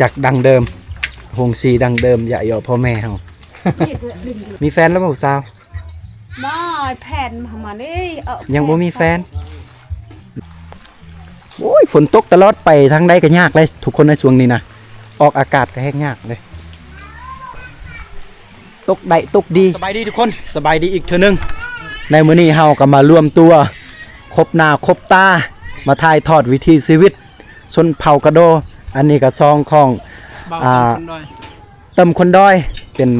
จากดังเดิมหงสีดังเดิมอย่าเหยาะพ่อแม่เฮามีแฟนแล้วบ่สาวมาแผ่นมามานี่เออยังบ่มีแฟนโอ้ยฝนตกตลอดไปทางใดก็ยากเลยทุกคนในช่วงนี้นะออกอากาศก็แห้งยากเลยตกได้ตกดีสบายดีทุกคนสบายดีอีกเทื่อนึง ในมื้อนี้เฮาก็มารวมตัวครบหน้าครบตา มาถ่ายทอดวิถีชีวิตชนเผ่ากระโด อันนี้ก็ซองของอ่าเติมคนด้อยเป็น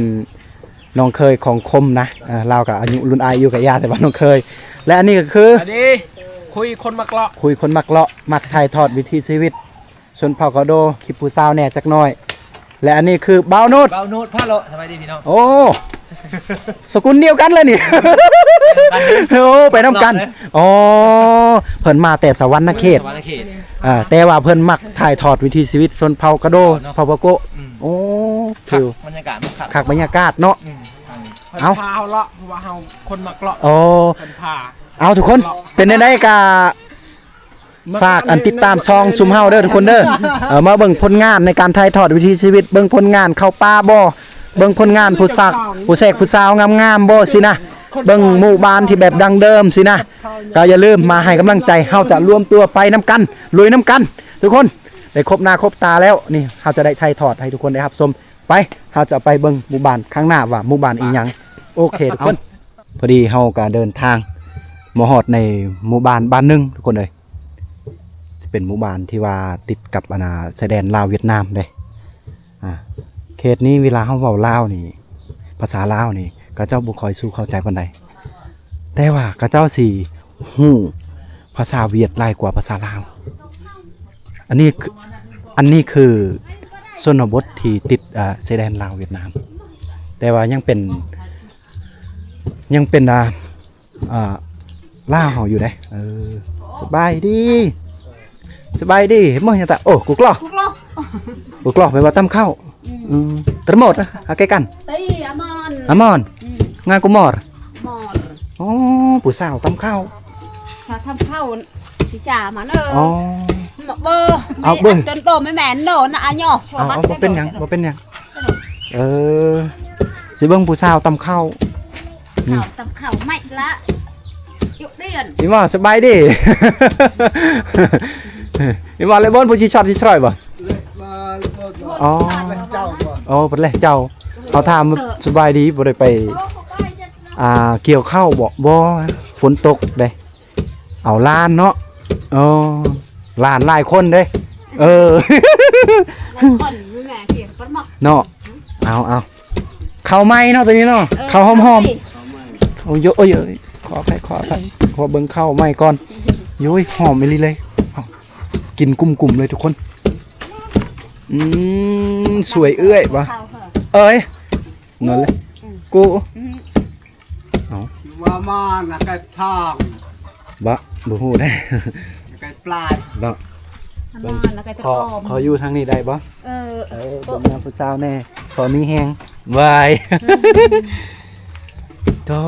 น้องเคยของคมนะอ่าเรากับอายุรุ่นอายอยู่กับญาติแต่ว่าน้องเคย และอันนี้ก็คืออันนี้คุยคนมักเลาะคุยคนมักเลาะมักถ่ายทอดวิถีชีวิตชนเผ่ากระโดคลิปผู้สาวแหน่จักหน่อย และอันนี้คือบ้าวนุดเบาโน้ตพ่อโลสบายดีพี่น้องโอ้ สกุลเดียวกันเลยนี่ โอ้ไปน้ำกันอ๋อเพิ่นมาแต่สวรรค์เขตสวรรณเขตอ่าแต่ว่าเพิ่นมักถ่ายทอดวิถีชีวิตชนเผ่ากระโดเนาะเผ่าปะโกะอืมโอ้คัฟิกวบรรยากาศมันคักคักบรรยากาศเนาะ อืมอันนี้เพิ่นเอ้า พาเฮาเลาะเพราะว่าเฮาคนมักเลาะโอ้เพิ่นพาเอาทุกคนเป็นได้กาฝากอันติดตามซองซุมเฮาเด้อทุกคนเด้อเออมาเบิ่งผลงานในการถ่ายทอดวิถีชีวิตเบิ่งผลงานเข้าป่าบ่ เบิ่งผลงานผู้สักผู้แสกผู้สาวงามๆบ่สินะเบิ่งหมู่บ้านที่แบบดังเดิมสินะก็อย่าลืมมาให้กำลังใจเฮาจะรวมตัวไปน้กันลุยน้กัน ทุกคนได้ครบหน้าครบตาแล้วนี่เฮาจะได้ถ่ายทอดให้ทุกคนได้รับชมไปเฮาจะไปเบิ่งหมู่บ้านข้างหน้าว่าหมู่บ้านอีหยังโอเคทุกคนพอดีเฮาก็เดินทางมาฮอดในหมู่บ้านบ้านหนึงทุกคนเลยเป็นหมู่บ้านที่ว่าติดกับอาณาชายแดนลาวเวียดนามเลยอ่า ขตนี้เวลาเขาเว้าลาวนี่ ภาษาลาวนี่กระเจ้าบุคอยสู้เข้าใจปานใดแต่ว่ากระเจ้าสี่หู้ภาษาเวียดหลายกว่าภาษาลาว อันนี้คืออันนี้คือชนบทที่ติดอ่าชายแดนลาวเวียดนาม แต่ว่ายังเป็นยังเป็นอ่าอ่าล่าเฮาอยู่ได้เออสบายดี สบายดีเมื่อยังตะโอ้กุกล้อคุกโลกุกล้อไปว่าตั้มเข้า อืมตระหมดนะอาใกล้กันตีอามอนอามอนอืมงานกูมอดหมอนอ๋อผู้สาวตั้มเข้าชาทำข้าวที่จ่ามันเอออ๋อมาเบอร์เอาเบอร์จนโตไม่แม่นโดนนะอะย่อชัวเอาบัดเอาบ่เป็นหยังบ่เป็นหยังเออสิเบิ่งผู้สาวตั้มเข้าข้าวตำข้าวไม่ละยุเดียนสิว่าสบายดีสิว่าเลยบ่นผู้ชิช็อตชิชอยบ่อ๋อ อ๋อเพิ่นแหละเจ้าเขาถามว่าสบายดีบ่ได้ไป อ่าเกี่ยวข้าวบ่บ่ฝนตกเด้เอาล้านเนาะเออล้านหลายคนเด้ เออแล้วคนไม่แม่เขียนปัดหมอกเนาะเอาเอาข้าวไหม้เนาะตัวนี้เนาะเออข้าวหอมหอมสิๆโอ้ยเยอะโอ้ยเอ้ยขอไปขอไปขอเบิ่งข้าวไหม้ก่อนโย้ยหอมไปเลยเลยเอากินกลุ่มๆเลยทุกคน อืมสวยเอื้อยบ่ข้าวเหอะเอ้ยเงินเลยกูอืมว่ามานะไก่ทองบ่บ่ฮู้ได้ไก่ปลาบ่อามอนแล้วก็จะขออมขออยู่ทางนี้ได้บ่เออเออผมงานผู้สาวแน่ขอมีแฮงวายโธ่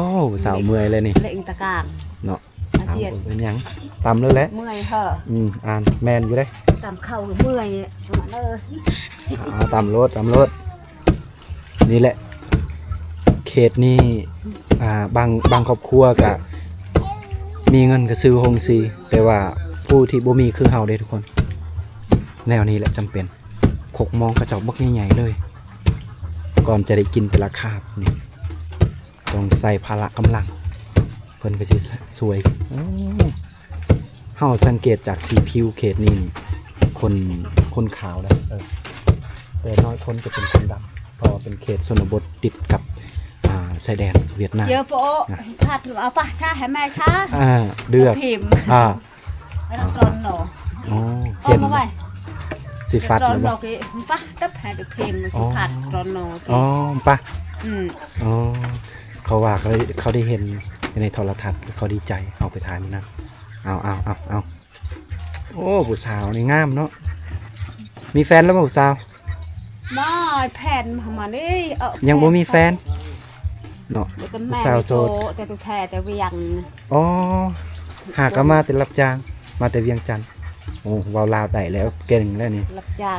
สาวเมื่อยเลยนี่เล่งตะกางเนาะอาเอาเจียนเป็นหยังตามเลยแหละเมื่อยเหอะอืมอ่านแมนอยู่ได้ ตำข้าเมื่อยเอออ่าตามรถตามรถนี่แหละ เขตนี้อ่าบางบางครอบครัวก็มีเงินก็ซื้อโฮงซี แต่ว่าผู้ที่บ่มีคือเฮาเด้ทุกคน แนวนี้แหละจำเป็นขกมองกระจอกบักใหญ่ๆเลย ก่อนจะได้กินแต่ละคาบนี่ต้องใส่พละกำลังเพิ่นก็สิสวยเฮาสังเกตจากสีผิวเขตนี้ คนคนขาวเลยเออแต่น้อยคนจะเป็นคนดำเพราะว่าเป็นเขตชนบทติดกับอ่าชายแดนเวียดนาม เยอะโปะผัดเอาปะชาให้แม่ชาอ่าเดือกพิมพ์อ่าแล้วร้อนหนออ๋อเอาเห็นมาไว้สิฟัดร้อนหรือหนเปอล่ากี่ปะตับให้ดูพิมพ์มันสิผัดร้อนหนออ๋อปะอืมอ๋อเขาว่าเขาได้เขาได้เห็นในโทรทัศน์เขาดีใจเอาไปถ่ายมันนะเอาเอาเอาเอา โอ้ผู้สาวนี่งามเนาะมีแฟนแล้วบ่ผู้สาวมาแผ่นมามานี่เออยังบ่มีแฟนเนาะ เดี๋ยวก็แม่สาวโสด แต่ตัวแท้แต่เวียงอ๋อหากก็มาแต่รับจ้าง มาแต่เวียงจันทน์เอโอ้เว้าลาวได้แล้วเก่งแล้วนี่ รับจ้าง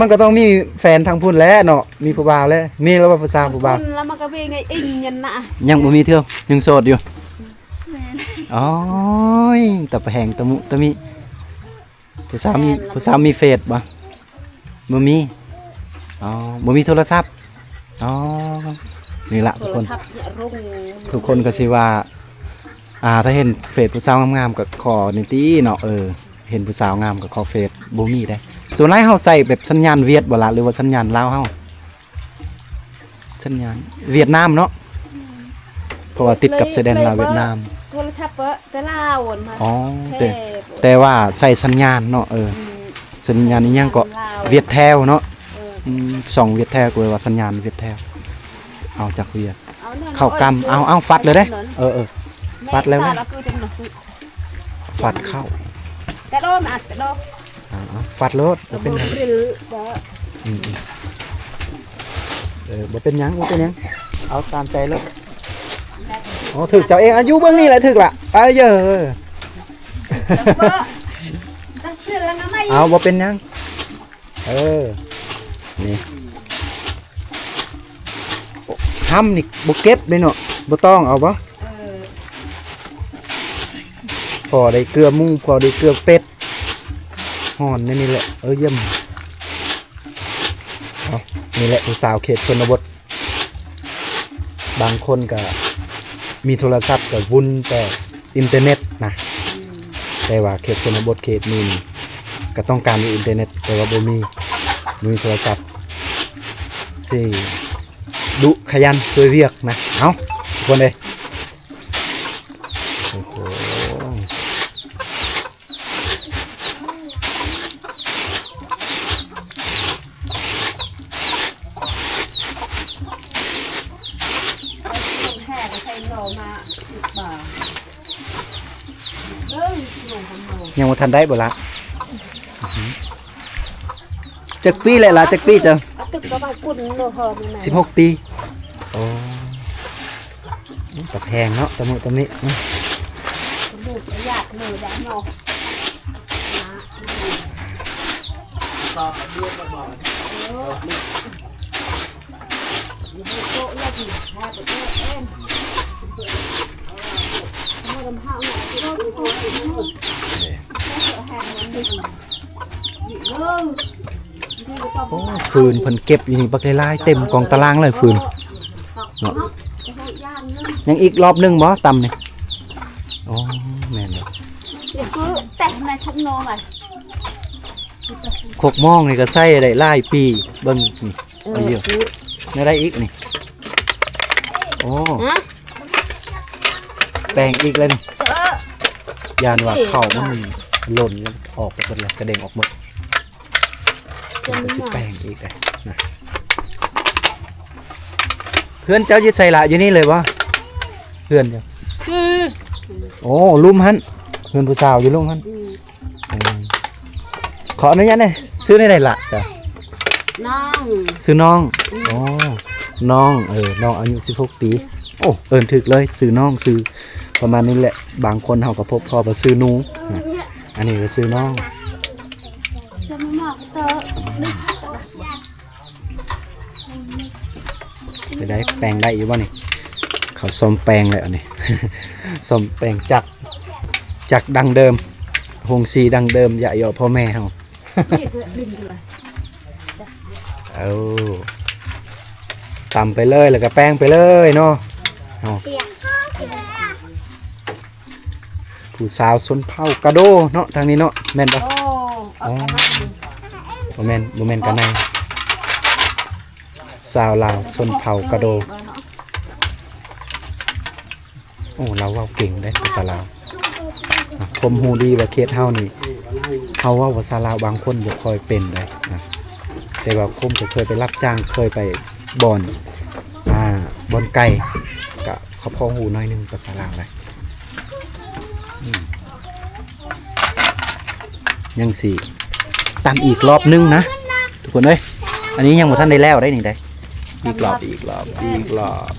มันก็ต้องมีแฟนทางพุ่นแล้วเนาะมีผู้บ่าวแล้วมีแล้วว่าผู้สาวผู้บ่าวคุณแล้วมันก็เป็นไงอิงยันน่ะยังบ่มีเที่ยวยังโสดอยู่อ๋อยตะแหงตะมุตะมิ ผู้สาวมีผู้สาวมีเฟซบ่บ่มีอ๋อบ่มีโทรศัพท์อ๋อนี่ละโททุกรคนทัศน์รุ่งทุกคนก็สิว่า อ่า ถ้าเห็นเฟซผู้สาวงามๆก็ขอนี่ติเนาะเออเห็นผู้สาวงามก็ขอเฟซบ่มีได้ ส่วนหลายเฮาใส่แบบสัญญาณเวียดบ่ล่ะหรือว่าสัญญาณลาวเฮาสัญญาณเวียดนามเนาะเพราะว่าติดกับชายแดนลาวเวียดนาม โทรทัศน์เปอะแต่ลาววนมาอ๋อเทแต่พแต่ว่าใส่สัญญาณเนาะเออ อืมสัญญาณนี้ยังก็ลาวเวียดแทวเนาะเอออืมส่องเวียดแทวก็เลยว่าสัญญาณเวียดแทวเอาจากเวียดเอานั่นเข้ากำเอาเอาฟัดเลยเด้ เออเออ ฟัดแล้วแม่เว้ยตาคือจังหนักฟัดเข้าแต่โดนอัดแต่โดนเอาเอาฟัดรถกระบ่เป็นโดหดยังหรือบ่อืมอืมเออบ่เป็นหยังบ่เป็นหยังเอาตามใจเลย อ๋อถึกเจ้าเองอายุเบิ่งนี่แหละถึกละไปเยอะเบ่ตั้งเสื้อะเอาบ่เป็นยังเออนี่ห้ำนี่บ่เก็บเลยเนาะบ่ต้องเอาบ่พอได้เกลือมุ้งพอได้เกลือเป็ดห่อนนี่นี่แหละเออเยี่ยมเอานี่แหละผู้สาวเขตชนบทบางคนก็ มีโทรศัพท์กับวุ่นแต่อินเทอร์เน็ตนะแต่ว่าเขตชนบทเขตนี้ก็ต้องการมีอินเทอร์เน็ต แต่ว่าบ่มีมีโทรศัพท์ที่ดุขยันช่วยเรียกนะเอาทุกคนเลยโอ้โห แห่ไปใส่โลมาบ่าเอ้ยหนูของหนู ยังบ่ ทันได้บ่ละอื้อหือจักปีเลยล่ะจักปีจังเอาตึกก็มากุ่นโลหอมนี่นะสิบหกปีโอ้ตะแพงเนาะตะมุตะมิอื้อลูกอยากเลยได้เนาะเโอ้ฟืนเพิ่นเก็บอยู่นี่บักหลายๆเต็มกองตารางเลยฟืนเนาะยังอีกรอบหนึงบ่ตำนี่อ๋อแม่นบ่ดี๋ยวคือแต่ในทักโนมาโคกมองนี่ก็ใส่ได้หลายปีเบิ่งนี่เอาเยอะไม่ได้อีกนี่โอ้ ฮะ แปลงอีกแล้วนี่เออยานว่าเข้ามันหล่นแล้วออกไปหมดแล้วกระเด็นออกหมดจะมันมีก็หสิน่อแปลยงอีกเลยนะเพื่อนเจ้ายึดใส่ละอยู่นี่เลยวะเพื่อนเจ้าคือโอ้ลุ่มหันเพื่อนผู้สาวอยู่ลุ่มหันอืมอืมขออนุญาตหน่อยซื้อได้ไหนล่ะจ้ะน้องซื้อน้องอ๋อน้องเออน้องอายุ16ปี โอ้เอินถึกเลยซื้อน้องซื้อ ประมาณนี้แหละ บางคนเขาก็พบพอมาซื้อนูนะอันนี้ก็ซื้อน้องจะมาหมอกเตอจะได้แปลงได้อยู่บ่นี่เขาซ่อมแปลงเลยอันนี้ซ่อมแปลงจากจากดังเดิมหงสีดังเดิมอย่าหยาะพ่อแม่เขาอดินเอาตำไปเลยแล้วก็แป้งไปเลยเนาะ ผู้สาวสนเผากระโดเนาะทางนี้เนาะแม่นปะ โอ้เอาอันนั้นบ่แม่นบ่แม่นกันในสาวลาวสนเผากระโด โอ้เราเว้าเก่งได้ภาษาลาวอะผมฮู้ดีว่าเขตเฮานี่เฮาเว้าภาษาลาวบางคนบ่ค่อยเป็นได้นะแต่ว่าผมก็เคยไปรับจ้างเคยไปบ่อนอ่าบ่อนไก่ก็เขาพอฮู้หน้อยหนึงภาษาลาวได้อื ยังสิตามอีกรอบหนึงนะทุกคนเอ้ยอันนี้ยังบ่ทันได้แล้วได้นี่ได้อีกรอบอีกรอบอีกรอบ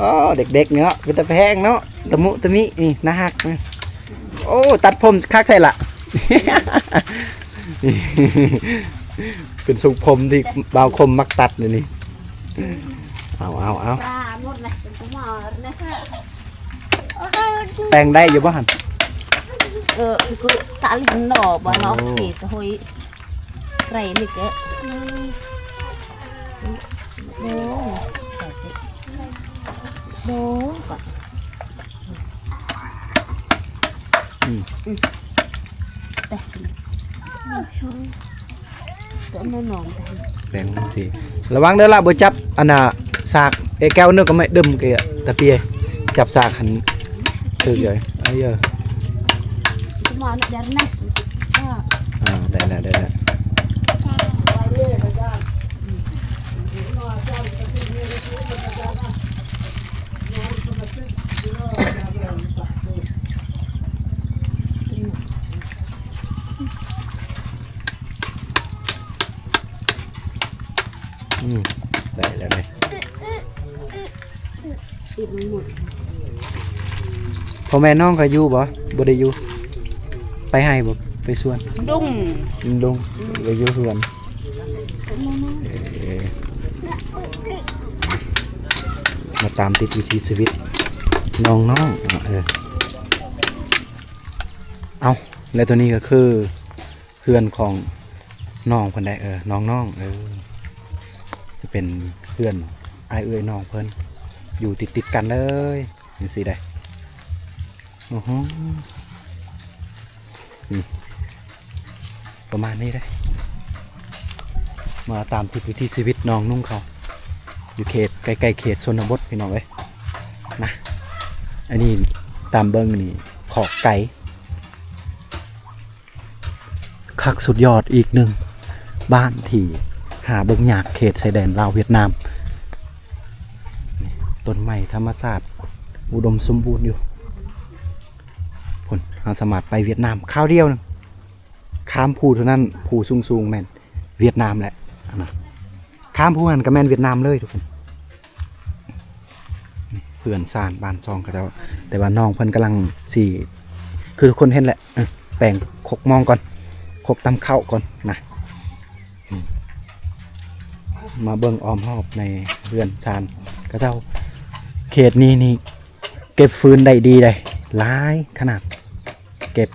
อ๋อเด็กๆเนาะเป็นตะแพงเนาะตะมุตะมินี่นะฮักนะโอ้ตัดผมคักใช่ละเป็นทรงผมที่เบาคมมักตัดเลยนี่เอาเอาเอาปลาหมดเลยเป็นตัวหมอนะคะ แต่งได้อยู่บ่หันเออคือตาลินหน่อบ่เนาะโอ้ thì cái hồi rầy này cái bố bố còn อืม đây cỡ nó nồng đây แบ่งสิระวังเด้อล่ะบ่จับอันน่ะสากไอ้แก้วเนื้อก็ไม่ดึมเกะตะเปียจับสากหัน คือเลยไอ้เอ้ย cái mò nó đen này à อ่าได้แล้วได้แล้วอืมได้แล้วได้ tìm một พ่อแม่น้องก็อยู่บ่บ่ได้อยู่ไปให้บ่ไปสวน đùng ลุงไปอยู่สวนเอ่อมาตามติดวิถีชีวิตน้องน้องๆเออเอาแล้วตัวนี้ก็คือเพื่อนของน้องเพิ่นได้เออน้องน้องๆเออจะเป็นเพื่อนอายเอ้ยน้องเพิ่นอยู่ติดติดๆกันเลยนี่สิได้โอ้โหนี่ ประมาณนี้ได้ มาตามติดวิถีชีวิตน้องนุ่งเขา อยู่เขตใกลๆเขตชนบทพี่น้องเอ้ยนะ อันนี้ตามเบิ้งนี่ขอกไก่คักสุดยอดอีกหนึ่ง บ้านที่หาเบิ้งหยากเขตชายแดนลาวเวียดนามต้นไม้ธรรมศาสตร์อุดมสมบูรณ์อยู่ เราสามารถไปเวียดนามข้าวเดียวนึงข้ามภูเท่านั้นภูสูงสูงแม่นเวียดนามแหละนะข้ามภูหันก็แม่นเวียดนามเลยทุกคนเพื่อนสานบ้านซองเขาเจ้าแต่ว่าน้องเพิ่นกำลังสี่ คือทุกคนเห็นแหละแปลงคกมองก่อนคกตำเข้าก่อนนะมาเบิ่งออมหอบในเพื่อนสานเขาเจ้าเขตนี้นี่เก็บฟืนได้ดีเลยหลายขนาด เก็บ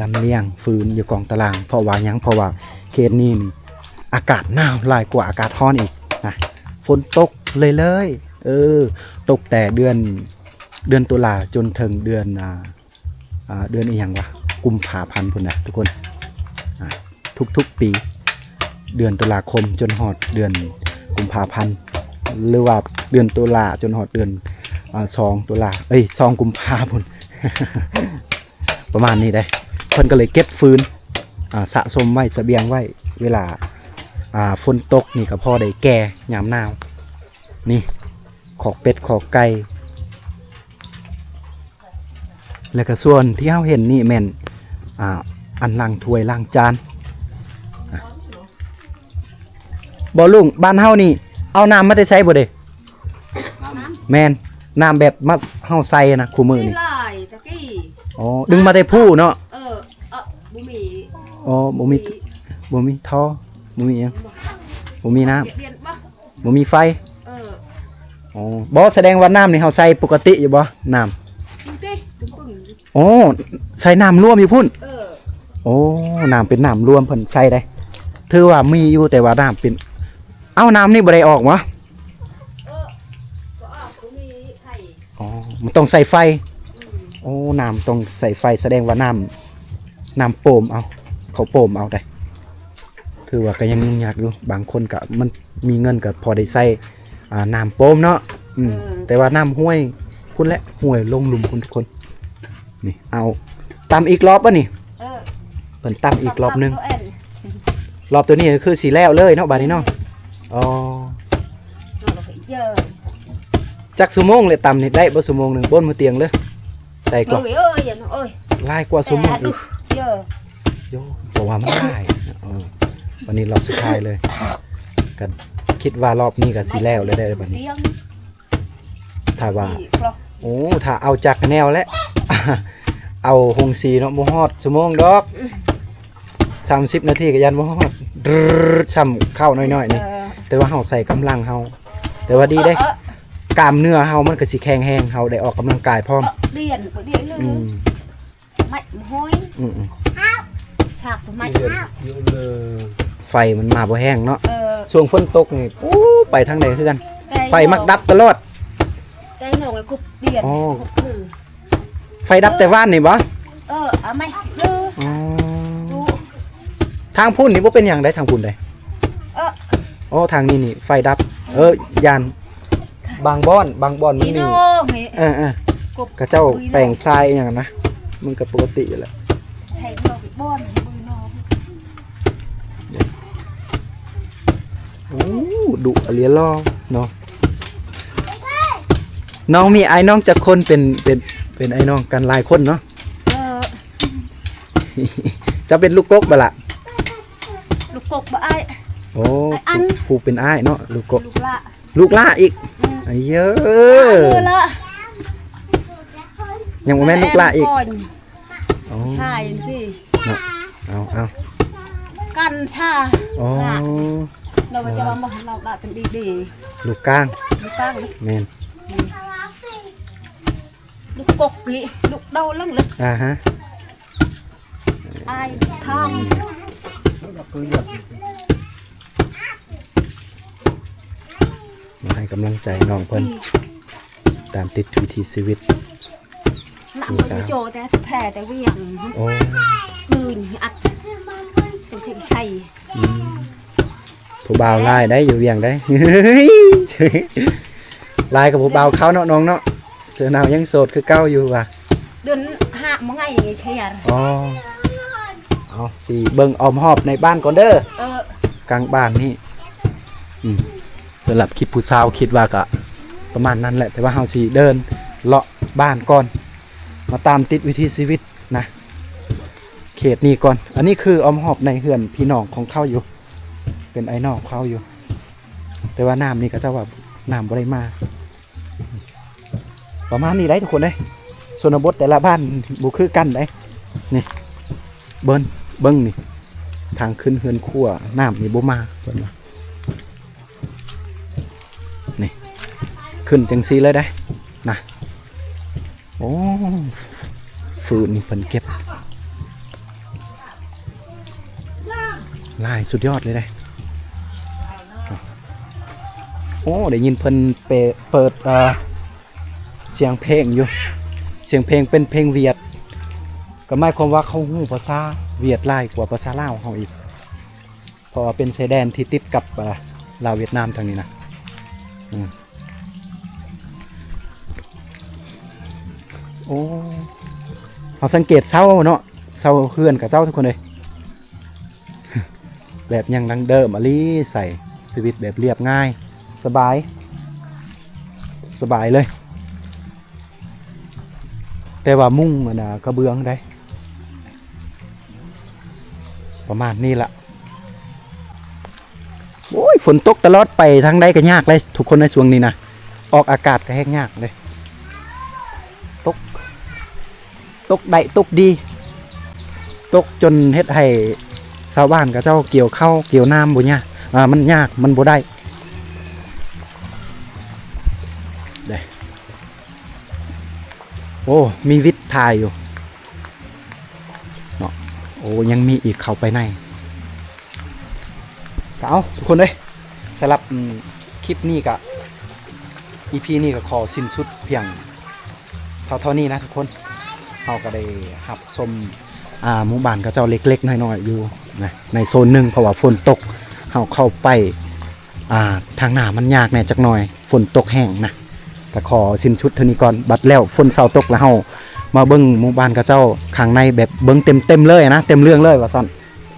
ลำเลียงฟืนอยู่กองตาราง เพราะว่ายังเพราะว่าเขตนี้นี่อากาศหนาวหลายกว่าอากาศร้อนอีกนะฝนตกเลยเลยเออตกแต่เดือนเดือนตุลาจนถึงเดือนอ่าเดือนอีหยังวะกุมภาพันธ์พุ่นนะทุกคนทุกๆปี เดือนตุลาคมจนหอดเดือนกุมภาพันธ์หรือว่าเดือนตุลาจนหอดเดือนอสองตุลาเอ้ยสองกุมภาพันธ์ ประมาณนี้ได้เพิ่นก็เลยเก็บฟืนอ่าสะสมไว้เสบียงไว้เวลาอ่าฝนตกนี่ก็พอได้แก่ยามหนาวนี่ขอกเป็ดขอกไก่แล้วก็ส่วนที่เฮาเห็นนี่แม่นอ่าอันล้างถ้วยล้างจานอะบ่ลุงบ้านเฮานี่ เอาน้ำมาได้ใช้บ่เด้แม่นน้ำแบบมาเฮาใส่นะคู่มือ đi นี่ lại ta cái อ๋อดึงมาได้ผู้เนาะ ờ ờ bố mì อ๋อบ่มีบ่มีท่อบ่มีหยังบ่มีน้ำ điện điện bác บ่มีไฟ ờ อ๋อบ่แสดงว่าน้ำนี่เฮาใส่ปกติอยู่บ่น้ำ Đúng thế, đúng bừng. โอ้ใส่น้ำร่วมอยู่พุ่น Ờ, โอ้น้ำเป็นน้ำรวมเพิ่นใส่ได้ถือว่ามีอยู่แต่ว่าน้ำเป็น เอ้าน้ำนี่บ่ได้ออกวะ ờ, có à, bố mì thầy. อ๋อมันต้องใส่ไฟ Ừ. โอ้น้ำต้องใส่ไฟแสดงว่าน้ำน้ำโปมเอา เขาโปมเอาได้ถือว่าก็ยังยุ่งยากอยู่บางคนก็มันมีเงินก็พอได้ใส่อ่าน้ำโปมเนาะอืมเออแต่ว่าน้ำห้วยคุณและห้วยลงหลุมคุณทุกคนนี่เอาตำอีกรอบป่ะนี่ Ờ, เพิ่นตำอีกรอบหนึง nó ẻn. รอบตัวนี้ก็คือสีแล้วเลยเนาะบาดนี้เนาะอ๋อ Nó là phải giờ. จักสุโมงเลยตำนี่ได้บ่สุโมงหนึ่งบนมือเตียงเลย ได้กรอบ Ôi ơi, giờ nó ơi. ลายกว่าสุโมง Tè อีก đục, giờ. โยบอกว่ามันได้เออวันนี้รอบสุดท้ายเลยกันคิดว่ารอบนี้ก็สีแล้วเลยได้บัดนี้ Tiếng. ถ้าว่าอีกเหรอโอ้ถ้าเอาจากแนวและเอาหงสีเนาะบ่ฮอดชั่วโมงดอก30นาทีก็ยันบ่ฮอดดรึดซ้ำเข้าน้อยๆนี่เออแต่ว่าเฮาใส่กำลังเฮาแต่ว่าดีเด้เออ กล้ามเนื้อเฮามันก็สิแข็งแรงเฮาได้ออกกำลังกายพร้อมเออเดียนก็เดียนเลยอืมไม่ห้อยอืมอืมฉากตัวไม่เยอะเลยไฟมันมาบ่แห้งเนาะเออช่วงฝนตกนี่ปู๊ไปทางใดคือกันไก่ไฟมักดับตลอดไก่หนองไอ้คุบเดียนอ๋อคุบคือไฟดับแต่ว่านนี่บ่เออเอาไหมลืออ๋อดูทางพุ่นนี่บ่เป็นหยังได้ทางพุ่นได้เอออ๋อทางนี้นี่ไฟดับ เออยาน บางบ่อน บางบ่อนมันอีนี่โน่นี่เออเออกบกระเจ้าแปลงทรายอหย่างนั้นนะมันก็ปกติอยู่แหละใช้ดอกบ้อนมือนองโอ้ดุอะเลียล่อเนาะน้องมีไอ้น้องจักคนเป็นเป็นเป็นไอ้น้องกันหลายคนเนาะเออจะเป็นลูกกกบ่ล่ะลูกกบบ่ไอ้โอ้ไอ้อัน ผูกเป็นอ้ายเนาะลูกกก ลูกละ ลูกล่าอีกอืมไอ้เยอเออะละยังบ่แม่นลูกล่าอีกแนอ๋อใช่สิเอาเอากันชาอ๋อละเราจะมาบอกเราได้เป็นดีลูกกลางๆลูกตั้งเลยแม่นลูกกกนี่ลูกเดาลังลึกอ่าฮะไอ้ข้างมาให้ กำลังใจน้องเพิ่นตามติดวิถีชีวิตหนักไปโจแต่แท้แต่เวียงโอ้ปืนอัดเป็นสิ่งใช่อืมผู้บ่าวไล่ได้อยู่เวียงได้ไล่กับผู้บ่าวเขาเนาะน้องเนาะเสือหนาวยังโสดคือเก้าอยู่ว่ะเดือนห้ามั้งไงอย่างงี้ใช่ยันอ๋อเอาสิเบิ่งออมหอบในบ้านก่อนเด้อเออกลางบ้านนี่อืม สำหรับคลิปผู้สาวคิดว่าก็ประมาณนั้นแหละแต่ว่าเฮาสิเดินเลาะบ้านก่อน มาตามติดวิถีชีวิตนะ เขตนี้ก่อน อันนี้คือออมหอบในเฮือนพี่น้องของเขาอยู่ เป็นไอ้นองเขาอยู่ แต่ว่าน้ำนี่ก็จะว่าน้ำบ่ได้มา ประมาณนี้ได้ทุกคนเลยชนบทแต่ละบ้านบุคือกันได้นี่เบิ้นเบิ้งนี่ ทางขึ้นเฮือนขั้วน้ำนี่บ่มาเพิ่นว่า ขึ้นจังซีเลยได้นะโอ้ฟืนนี่เพิ่นเก็บลายสุดยอดเลยได้โอ้ได้ยินเพิ่นเปเปิดเสียงเพลงอยู่ เสียงเพลงเป็นเพลงเวียด ก็หมายความว่าเขาหูภาษาเวียดลายกว่าภาษาลาวเขาอีกเพราะว่าเป็นชายแดนที่ติดกับลาวเวียดนามทางนี้นะอืม โอ้เขาสังเกตเศร้าเนาะเศร้าเพื่อนกับเจ้าทุกคนเลย แบบยังดังเดิมอลีใส่ชีวิตแบบเรียบง่าย สบาย สบายเลย แต่ว่ามุ่งมันนะกระเบื้องได้ ประมาณนี้ละโอ้ยฝนตกตลอดไปทางใดก็ยากเลย ทุกคนในช่วงนี้นะออกอากาศก็แห้งยากเลย ตกได้ตกดี ตกจนเฮ็ดให้ชาวบ้านกับเจ้าเกี่ยวเข้าวเกี่ยวน้ำบ่เนี่ยากอ่ามันยากมันบ่ได้เด้โอ้มีวิทย์ทายอยู่เนาะโอ้ยังมีอีกเข้าไปในเอาทุกคนเลยสำหรับคลิปนี้ก็ EP นี้ก็ขอสิ้นสุดเพียงเท่าเท่านี้นะทุกคน เราก็ได้หับชมอ่าหมู่บ้านก็เจ้าเล็กๆน้อยๆอยู่นะในโซนหนึ่งเพราะว่าฝนตกเราเข้าไปอ่าทางหน้ามันยากแน่จักหน่อย ฝนตกแห้งนะแต่ขอสิ้นชุดเท่านี้ก่อนบัดแล้วฝนเศร้าตกแล้วเฮามาเบิ้งหมู่บ้านกับเจ้าข้างในแบบเบิ้งเต็มเต็มๆเลยนะเต็มเรื่องเลยว่าซ่อน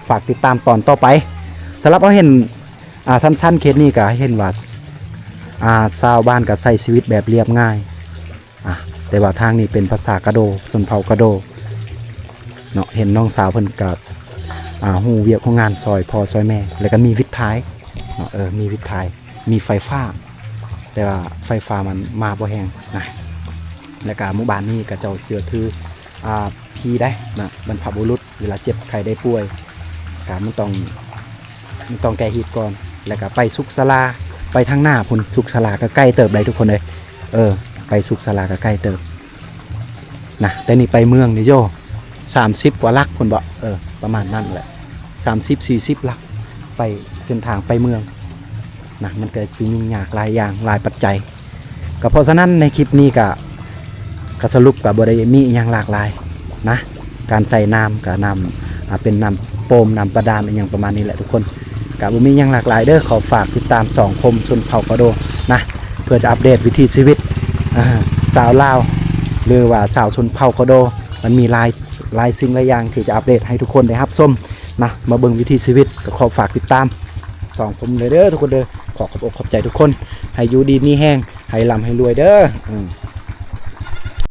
ฝากติดตามตอนต่อไปสำหรับเอาเห็นอ่าสั้นๆเคสนี้ก็เห็นว่าอาชาวบ้านก็ใช้ชีวิตแบบเรียบง่ายอะ แต่ว่าทางนี้เป็นภาษากระโดส่วนเผากระโดเนาะเห็นน้องสาวเพิ่นกับอ่าหูเวียกของงานซอยพอซอยแม่ แล้วก็มีวิทย์ท้ายเนาะเออมีวิทย์ท้าย มีไฟฟ้า แต่ว่าไฟฟ้ามันมาบ่แหงนะแล้วก็หมู่บ้านนี้ก็เจ้าเสือถืออ่าพีได้นะบรรพบุรุษเวลาเจ็บไข้ได้ป่วยก็มันต้องมันต้องแก้ฮีตก่อนแล้วก็ไปสุกศาลาไปทางหน้าพุ่นสุกศาลาก็ใกล้เติบได้ทุกคนเลยเออ ไปสุกศาลาก็ใกล้เติบนะแต่นี่ไปเมืองนี่โย30กว่าลักพุ่นบ่เออประมาณนั้นแหละ30 40ลักไปเส้นทางไปเมืองนะมันเกิดสิ่งยุ่งยากหลายอย่างหลายปัจจัยก็เพราะฉะนั้นในคลิปนี้ก็กสรุปกับบริมีอย่างหลากหลายนะการใส่น้ำกับน้ำเป็นน้ำโปมน้ำประดานอย่างประมาณนี้แหละทุกคนกับบุมีอย่างหลากหลายเด้อขอฝากติดตามสองคมชนเผ่ากระโดนะเพื่อจะอัปเดตวิถีชีวิต สาวลาว หรือว่าสาวชนเผ่าโคโด มันมีลายลายสิ่งหลายอย่างที่จะอัปเดตให้ทุกคนได้รับส้มนะมาเบิ่งวิธีชีวิตก็ขอฝากติดตามสองผมเลยเด้อทุกคนเด้อขอขอบอกขอบใจทุกคน ให้อยู่ดีมีแห้งให้ลำให้รวยเด้ออืม